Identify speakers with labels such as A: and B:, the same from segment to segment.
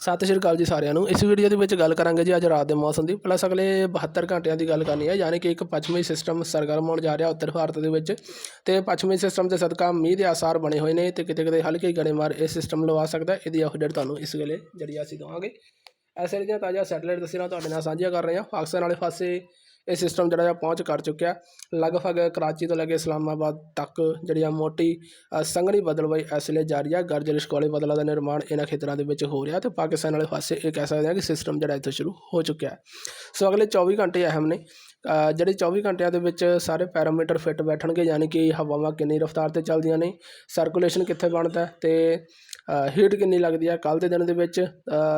A: ਸਤਿ ਸ਼੍ਰੀ ਅਕਾਲ ਜੀ ਸਾਰਿਆਂ ਨੂੰ। ਇਸ ਵੀਡੀਓ ਦੇ ਵਿੱਚ ਗੱਲ ਕਰਾਂਗੇ ਜੀ ਅੱਜ ਰਾਤ ਦੇ ਮੌਸਮ ਦੀ। ਪਲੱਸ ਅਗਲੇ 72 ਘੰਟਿਆਂ ਦੀ ਗੱਲ ਕਰਨੀ ਹੈ, ਯਾਨੀ ਕਿ ਇੱਕ ਪੱਛਮੀ ਸਿਸਟਮ ਸਰਗਰਮ ਹੋਣ ਜਾ ਰਿਹਾ ਉੱਤਰ ਭਾਰਤ ਦੇ ਵਿੱਚ। ਤੇ ਪੱਛਮੀ ਸਿਸਟਮ ਦੇ ਸਦਕਾ ਮੀਂਹ ਦੇ ਆਸਾਰ ਬਣੇ ਹੋਏ ਨੇ ਤੇ ਕਿਤੇ ਕਿਤੇ ਹਲਕੇ ਗੜੇਮਾਰ ਇਹ ਸਿਸਟਮ ਲਵਾ ਸਕਦਾ ਇਹਦੀ ਅਪਡੇਟ ਤੁਹਾਨੂੰ ਇਸ ਵੇਲੇ ਜਿਹੜੀ ਅਸੀਂ ਦਵਾਂਗੇ। ਐਸੇ ਦੀਆਂ ਤਾਜ਼ਾ ਸੈਟਲਾਈਟ ਤਸਵੀਰਾਂ ਤੁਹਾਡੇ ਨਾਲ ਸਾਂਝੀਆਂ ਕਰ ਰਹੇ ਹਾਂ। ਪਾਕਿਸਤਾਨ ਵਾਲੇ ਪਾਸੇ ਇਹ ਸਿਸਟਮ ਜਿਹੜਾ ਆ ਪਹੁੰਚ ਕਰ ਚੁੱਕਿਆ। ਲਗਭਗ ਕਰਾਚੀ ਤੋਂ ਲੈ ਕੇ ਇਸਲਾਮਾਬਾਦ ਤੱਕ ਜਿਹੜੀ ਆ ਮੋਟੀ ਸੰਘਣੀ ਬਦਲਵਾਈ ਇਸ ਲਈ ਜਾਰੀ ਆ। ਗਰਜਲਿਸ਼ ਕੋਲੇ ਬਦਲਾ ਦਾ ਨਿਰਮਾਣ ਇਹਨਾਂ ਖੇਤਰਾਂ ਦੇ ਵਿੱਚ ਹੋ ਰਿਹਾ ਤੇ ਪਾਕਿਸਤਾਨ ਵਾਲੇ ਪਾਸੇ ਇਹ ਕਹਿ ਸਕਦੇ ਹਾਂ ਕਿ ਸਿਸਟਮ ਜਿਹੜਾ ਇੱਥੇ ਸ਼ੁਰੂ ਹੋ ਚੁੱਕਿਆ। ਸੋ ਅਗਲੇ 24 ਘੰਟੇ ਅਹਿਮ ਨੇ। ਜਿਹੜੇ 24 ਘੰਟਿਆਂ ਦੇ ਵਿੱਚ ਸਾਰੇ ਪੈਰਾਮੀਟਰ ਫਿੱਟ ਬੈਠਣਗੇ, ਯਾਨੀ ਕਿ ਹਵਾਵਾਂ ਕਿੰਨੀ ਰਫ਼ਤਾਰ ਤੇ ਚੱਲਦੀਆਂ ਨੇ ਸਰਕੂਲੇਸ਼ਨ ਕਿੱਥੇ ਬਣਦਾ ਅਤੇ ਹੀਟ ਕਿੰਨੀ ਲੱਗਦੀ ਹੈ ਕੱਲ੍ਹ ਦੇ ਦਿਨ ਦੇ ਵਿੱਚ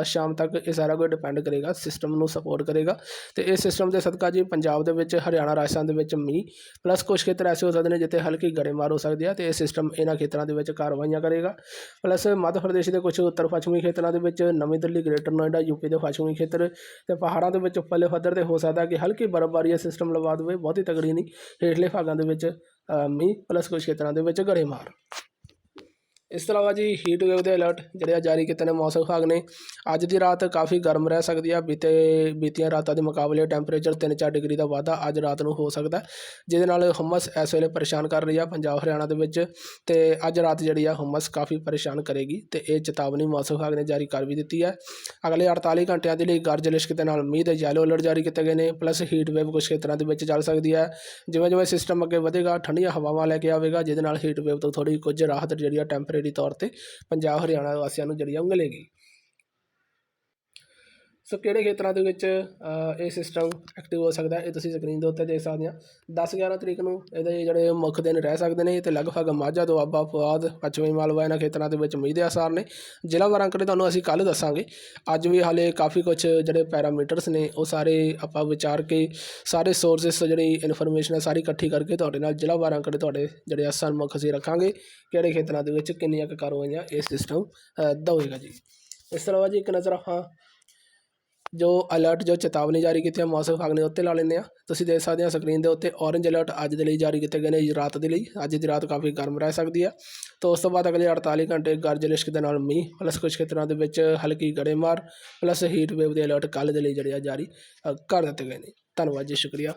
A: ਸ਼ਾਮ ਤੱਕ ਇਹ ਸਾਰਾ ਕੁਝ ਡਿਪੈਂਡ ਕਰੇਗਾ ਸਿਸਟਮ ਨੂੰ ਸਪੋਰਟ ਕਰੇਗਾ। ਅਤੇ ਇਸ ਸਿਸਟਮ ਦੇ ਸਦਕਾ ਜੀ ਪੰਜਾਬ ਦੇ ਵਿੱਚ, ਹਰਿਆਣਾ, ਰਾਜਸਥਾਨ ਦੇ ਵਿੱਚ ਮੀਂਹ ਪਲੱਸ ਕੁਝ ਖੇਤਰ ਐਸੇ ਹੋ ਸਕਦੇ ਨੇ ਜਿੱਥੇ ਹਲਕੀ ਗੜੇਮਾਰ ਹੋ ਸਕਦੀ ਹੈ ਅਤੇ ਇਹ ਸਿਸਟਮ ਇਹਨਾਂ ਖੇਤਰਾਂ ਦੇ ਵਿੱਚ ਕਾਰਵਾਈਆਂ ਕਰੇਗਾ। ਪਲੱਸ ਮੱਧ ਪ੍ਰਦੇਸ਼ ਦੇ ਕੁਝ ਉੱਤਰ ਪੱਛਮੀ ਖੇਤਰਾਂ ਦੇ ਵਿੱਚ ਨਵੀਂ ਦਿੱਲੀ ਗ੍ਰੇਟਰ ਨੋਇਡਾ ਯੂਪੀ ਦੇ ਪੱਛਮੀ ਖੇਤਰ ਅਤੇ ਪਹਾੜਾਂ ਦੇ ਵਿੱਚ ਉੱਪਰਲੇ ਪੱਧਰ ਤੇ ਹੋ ਸਕਦਾ ਕਿ ਹਲਕੀ ਬਰਫ਼ਬਾਰੀ ਸਿਸਟਮ ਲਵਾ ਦੇਵੇ, ਬਹੁਤੀ ਤਗੜੀ ਨਹੀਂ। ਹੇਠਲੇ ਭਾਗਾਂ ਦੇ ਵਿੱਚ ਮੀਂਹ ਪਲੱਸ ਕੁਝ ਖੇਤਰਾਂ ਦੇ ਵਿੱਚ ਗੜੇਮਾਰ ਇਸ ਤੋਂ ਇਲਾਵਾ ਜੀ ਹੀਟ ਵੇਵ ਦੇ ਅਲਰਟ ਜਿਹੜੇ ਆ ਜਾਰੀ ਕੀਤੇ ਨੇ ਮੌਸਮ ਵਿਭਾਗ ਨੇ, ਅੱਜ ਦੀ ਰਾਤ ਕਾਫੀ ਗਰਮ ਰਹਿ ਸਕਦੀ ਆ, ਬੀਤੇ, ਬੀਤੀਆਂ ਰਾਤਾਂ ਦੇ ਮੁਕਾਬਲੇ ਟੈਂਪਰੇਚਰ 3-4 ਡਿਗਰੀ ਦਾ ਵਾਧਾ ਅੱਜ ਰਾਤ ਨੂੰ ਹੋ ਸਕਦਾ ਜਿਹਦੇ ਨਾਲ ਹੁਮਸ ਇਸ ਵੇਲੇ ਪਰੇਸ਼ਾਨ ਕਰ ਰਹੀ ਆ, ਪੰਜਾਬ, ਹਰਿਆਣਾ ਦੇ ਵਿੱਚ, ਤੇ ਅੱਜ ਰਾਤ ਜਿਹੜੀ ਆ ਹੁਮਸ ਕਾਫੀ ਪਰੇਸ਼ਾਨ ਕਰੇਗੀ, ਤੇ ਇਹ ਚੇਤਾਵਨੀ ਮੌਸਮ ਵਿਭਾਗ ਨੇ ਜਾਰੀ ਕਰ ਵੀ ਦਿੱਤੀ ਹੈ ਅਗਲੇ 48 ਘੰਟਿਆਂ ਦੇ ਲਈ ਗਰਜ ਲਿਸ਼ਕ ਦੇ ਨਾਲ ਮੀਂਹ ਦੇ ਯੈਲੋ ਅਲਰਟ ਜਾਰੀ ਕੀਤੇ ਗਏ ਨੇ ਪਲੱਸ ਹੀਟ ਵੇਵ ਕੁਝ ਖੇਤਰਾਂ ਦੇ ਵਿੱਚ ਚੱਲ ਸਕਦੀ ਹੈ ਜਿਵੇਂ ਜਿਵੇਂ ਸਿਸਟਮ ਅੱਗੇ ਵਧੇਗਾ, ਠੰਡੀਆਂ ਹਵਾਵਾਂ ਲੈ ਕੇ ਆਵੇਗਾ, ਜਿਹਦੇ ਨਾਲ ਹੀਟ ਵੇਵ ਤੋਂ ਥੋੜੀ ਕੁਝ ਰਾਹਤ ਜਿਹੜੀ ਆ ਟੈਂਪਰੇਰੀ ਤੌਰ ਤੇ ਪੰਜਾਬ ਹਰਿਆਣਾ ਵਾਸੀਆਂ ਨੂੰ ਜਿਹੜੀ ਆ ਉਹ ਮਿਲੇਗੀ। ਸੋ ਕਿਹੜੇ ਖੇਤਰਾਂ ਦੇ ਵਿੱਚ ਇਹ ਸਿਸਟਮ ਐਕਟਿਵ ਹੋ ਸਕਦਾ ਇਹ ਤੁਸੀਂ ਸਕਰੀਨ ਦੇ ਉੱਤੇ ਦੇਖ ਸਕਦੇ ਆ। 10 11 ਤਰੀਕ ਨੂੰ ਇਹਦੇ ਜਿਹੜੇ ਮੁੱਖ ਦਿਨ ਰਹਿ ਸਕਦੇ ਨੇ ਤੇ ਲਗਭਗ ਮਾਝਾ ਦੁਆਬਾ ਫੁਆਦ, ਪੱਛਮੀ ਮਾਲਵਾ ਇਹਨਾਂ ਖੇਤਰਾਂ ਦੇ ਵਿੱਚ ਮੀਂਹ ਦੇ ਆਸਾਰ ਨੇ। ਜ਼ਿਲ੍ਹਾ ਵਾਰ ਅੰਕੜੇ ਤੁਹਾਨੂੰ ਅਸੀਂ ਕੱਲ੍ਹ ਦੱਸਾਂਗੇ। ਅੱਜ ਵੀ ਹਾਲੇ ਕਾਫੀ ਕੁਝ ਜਿਹੜੇ ਪੈਰਾਮੀਟਰਸ ਨੇ, ਉਹ ਸਾਰੇ ਆਪਾਂ ਵਿਚਾਰ ਕੇ ਸਾਰੇ ਸੋਰਸਸ ਜਿਹੜੀ ਇਨਫੋਰਮੇਸ਼ਨ ਹੈ, ਸਾਰੀ ਇਕੱਠੀ ਕਰਕੇ ਤੁਹਾਡੇ ਨਾਲ ਜ਼ਿਲ੍ਹਾ ਵਾਰ ਅੰਕੜੇ ਤੁਹਾਡੇ ਜਿਹੜੇ ਆ ਸਨਮੁਖ ਅਸੀਂ ਰੱਖਾਂਗੇ। ਕਿਹੜੇ ਖੇਤਰਾਂ ਦੇ ਵਿੱਚ ਕਿੰਨੀਆਂ ਕੁ ਕਾਰਵਾਈਆਂ ਇਹ ਸਿਸਟਮ ਦਵੇਗਾ ਜੀ। ਇਸ ਤੋਂ ਇਲਾਵਾ ਜੀ ਇੱਕ ਨਜ਼ਰ ਆਪਾਂ ਜੋ ਅਲਰਟ ਜੋ ਚੇਤਾਵਨੀ ਜਾਰੀ ਕੀਤੀ ਹੈ, ਮੌਸਮ ਵਿਭਾਗ ਨੇ ਉੱਤੇ ਲਾ ਲੈਂਦੇ ਆ। ਤੁਸੀਂ ਦੇਖ ਸਕਦੇ ਹੋ ਸਕਰੀਨ ਦੇ ਉੱਤੇ ਔਰੇਂਜ ਅਲਰਟ ਅੱਜ ਦੇ ਲਈ ਜਾਰੀ ਕੀਤੇ ਗਏ ਨੇ ਰਾਤ ਦੇ ਲਈ। ਅੱਜ ਦੀ ਰਾਤ ਕਾਫੀ ਗਰਮ ਰਹਿ ਸਕਦੀ ਹੈ। ਤੋਂ ਉਸ ਤੋਂ ਬਾਅਦ ਅਗਲੇ 48 ਘੰਟੇ ਗਰਜ ਲਿਸ਼ਕ ਦੇ ਨਾਲ ਮੀਂਹ ਪਲੱਸ ਕੁਝ ਖੇਤਰਾਂ ਦੇ ਵਿੱਚ ਹਲਕੀ ਗੜੇਮਾਰ ਪਲੱਸ ਹੀਟ ਵੇਵ ਦੇ ਅਲਰਟ ਕੱਲ੍ਹ ਦੇ ਲਈ ਜਿਹੜੇ ਆ ਜਾਰੀ ਕਰ ਦਿੱਤੇ ਗਏ ਨੇ। ਧੰਨਵਾਦ ਜੀ, ਸ਼ੁਕਰੀਆ।